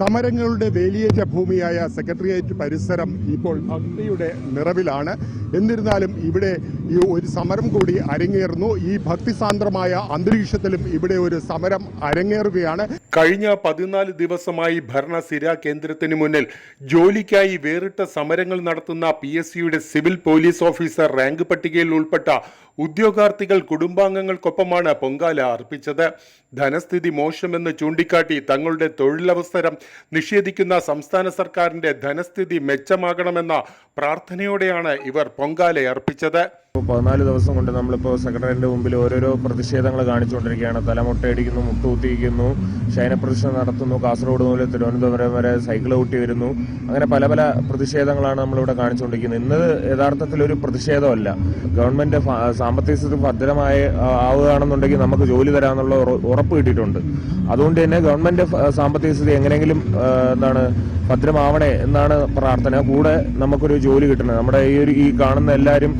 സമരങ്ങളുടെ വേലിയേറ്റ ഭൂമിയായ secretariat പരിസരം ഇപ്പോൾ ഭക്തിയുടെ നിറവിലാണ്. എന്നിരുന്നാലും ഇവിടെ ഈ ഒരു സമരം കൂടി അരങ്ങേറുന്നു. ഈ ഭക്തിസാന്ദ്രമായ അന്തരീക്ഷത്തിലും ഇവിടെ ഒരു സമരം അരങ്ങേറുകയാണ്. കഴിഞ്ഞ പതിനാല് ദിവസമായി ഭരണസിര കേന്ദ്രത്തിന് മുന്നിൽ ജോലിക്കായി വേറിട്ട സമരങ്ങൾ നടത്തുന്ന പി എസ് സിയുടെ സിവിൽ പോലീസ് ഓഫീസർ റാങ്ക് പട്ടികയിൽ ഉൾപ്പെട്ട ഉദ്യോഗാർത്ഥികൾ കുടുംബാംഗങ്ങൾക്കൊപ്പമാണ് പൊങ്കാല അർപ്പിച്ചത്. ധനസ്ഥിതി മോശമെന്ന് ചൂണ്ടിക്കാട്ടി തങ്ങളുടെ തൊഴിലവസരം നിഷേധിക്കുന്ന സംസ്ഥാന സർക്കാരിന്റെ ധനസ്ഥിതി മെച്ചമാകണമെന്ന പ്രാർത്ഥനയോടെയാണ് ഇവർ പൊങ്കാല അർപ്പിച്ചത്. ഇപ്പോൾ പതിനാല് ദിവസം കൊണ്ട് നമ്മളിപ്പോൾ സെക്രട്ടറിയുടെ മുമ്പിൽ ഓരോരോ പ്രതിഷേധങ്ങൾ കാണിച്ചുകൊണ്ടിരിക്കുകയാണ്. തലമുട്ടയടിക്കുന്നു മുട്ടുകുത്തിയിരിക്കുന്നു ശയനപ്രതിഷ്ഠ നടത്തുന്നു കാസർഗോഡ് മുതൽ തിരുവനന്തപുരം വരെ സൈക്കിൾ ഊട്ടി വരുന്നു. അങ്ങനെ പല പല പ്രതിഷേധങ്ങളാണ് നമ്മളിവിടെ കാണിച്ചുകൊണ്ടിരിക്കുന്നത്. ഇന്ന് യഥാർത്ഥത്തിൽ ഒരു പ്രതിഷേധമല്ല. ഗവൺമെന്റ് സാമ്പത്തിക സ്ഥിതി ഭദ്രമായി ആവുകയാണെന്നുണ്ടെങ്കിൽ നമുക്ക് ജോലി തരാമെന്നുള്ള ഉറപ്പ് കിട്ടിയിട്ടുണ്ട്. അതുകൊണ്ട് തന്നെ ഗവൺമെന്റ് സാമ്പത്തിക സ്ഥിതി എങ്ങനെയെങ്കിലും എന്താണ് ഭദ്രമാവണേ എന്നാണ് പ്രാർത്ഥന. കൂടെ നമുക്കൊരു ജോലി കിട്ടണം. നമ്മുടെ ഈ ഒരു ഈ കാണുന്ന എല്ലാവരും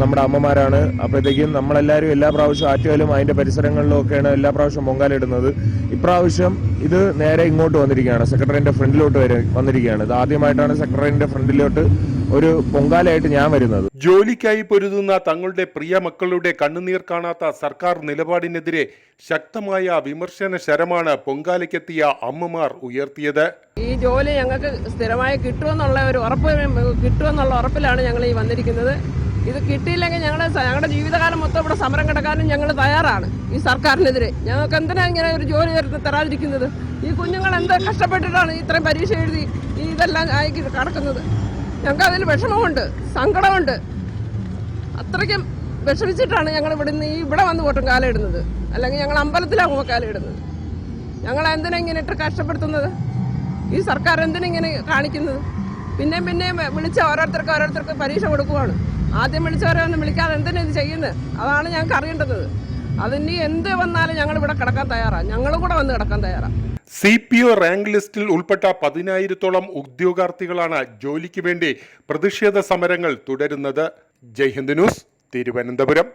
നമ്മുടെ അമ്മമാരാണ്. അപ്പോഴത്തേക്കും നമ്മളെല്ലാവരും എല്ലാ പ്രാവശ്യവും ആറ്റുകാലും അതിന്റെ പരിസരങ്ങളിലും ഒക്കെയാണ് എല്ലാ പ്രാവശ്യവും പൊങ്കാലിടുന്നത് ഇപ്രാവശ്യം ഇത് നേരെ ഇങ്ങോട്ട് വന്നിരിക്കുകയാണ്. സെക്രട്ടറിന്റെ ഫ്രണ്ടിലോട്ട് വരെ വന്നിരിക്കുകയാണ്. ഇത് ആദ്യമായിട്ടാണ് സെക്രട്ടറിന്റെ ഫ്രണ്ടിലോട്ട് ഒരു പൊങ്കാലയായിട്ട് ഞാൻ വരുന്നത്. ജോലിക്കായി പൊരുതുന്ന തങ്ങളുടെ പ്രിയ മക്കളുടെ കണ്ണുനീർ കാണാത്ത സർക്കാർ നിലപാടിനെതിരെ ശക്തമായ വിമർശന ശരമാണ് പൊങ്കാലയ്ക്കെത്തിയ അമ്മമാർ ഉയർത്തിയത്. ഈ ജോലി ഞങ്ങൾക്ക് സ്ഥിരമായി കിട്ടുമെന്നുള്ള ഒരു ഉറപ്പ് കിട്ടുമെന്നുള്ള ഉറപ്പിലാണ് ഞങ്ങൾ ഈ വന്നിരിക്കുന്നത്. ഇത് കിട്ടിയില്ലെങ്കിൽ ഞങ്ങൾ ഞങ്ങളുടെ ജീവിതകാലം മൊത്തം ഇവിടെ സമരം കിടക്കാനും ഞങ്ങൾ തയ്യാറാണ് ഈ സർക്കാരിനെതിരെ. ഞങ്ങൾക്ക് എന്തിനാ ഇങ്ങനെ ഒരു ജോലി തരാതിരിക്കുന്നത്? ഈ കുഞ്ഞുങ്ങൾ എന്ത് കഷ്ടപ്പെട്ടിട്ടാണ് ഇത്രയും പരീക്ഷ എഴുതി ഈ ഇതെല്ലാം ആയി കടക്കുന്നത്? ഞങ്ങൾക്ക് അതിൽ വിഷമമുണ്ട് സങ്കടമുണ്ട്. അത്രയ്ക്കും വിഷമിച്ചിട്ടാണ് ഞങ്ങൾ ഇവിടെ നിന്ന് ഈ ഇവിടെ വന്ന് വോട്ടും കാലയിടുന്നത് അല്ലെങ്കിൽ ഞങ്ങൾ അമ്പലത്തിലാണ് കാലയിടുന്നത് ഞങ്ങൾ എന്തിനാ ഇങ്ങനെ ഇട്ട് കഷ്ടപ്പെടുത്തുന്നത്? ഈ സർക്കാർ എന്തിനാ ഇങ്ങനെ കാണിക്കുന്നത്? പിന്നെയും പിന്നെയും വിളിച്ച് ഓരോരുത്തർക്ക് ഓരോരുത്തർക്ക് പരീക്ഷ കൊടുക്കുവാണ്. ആദ്യം വിളിച്ചവരെ ഒന്ന് വിളിക്കാതെ എന്തിനാ ഇത് ചെയ്യുന്നത് അതാണ് ഞങ്ങൾക്ക് അറിയേണ്ടത്. അതിന് എന്ത് വന്നാലും ഞങ്ങൾ ഇവിടെ കിടക്കാൻ തയ്യാറാണ് ഞങ്ങളും കൂടെ വന്ന് കിടക്കാൻ തയ്യാറാണ് സി പി ഒ റാങ്ക് ലിസ്റ്റിൽ ഉൾപ്പെട്ട പതിനായിരത്തോളം ഉദ്യോഗാർത്ഥികളാണ് ജോലിക്ക് വേണ്ടി പ്രതിഷേധ സമരങ്ങൾ തുടരുന്നത്. ജയ്ഹിന്ദ് ന്യൂസ് തിരുവനന്തപുരം.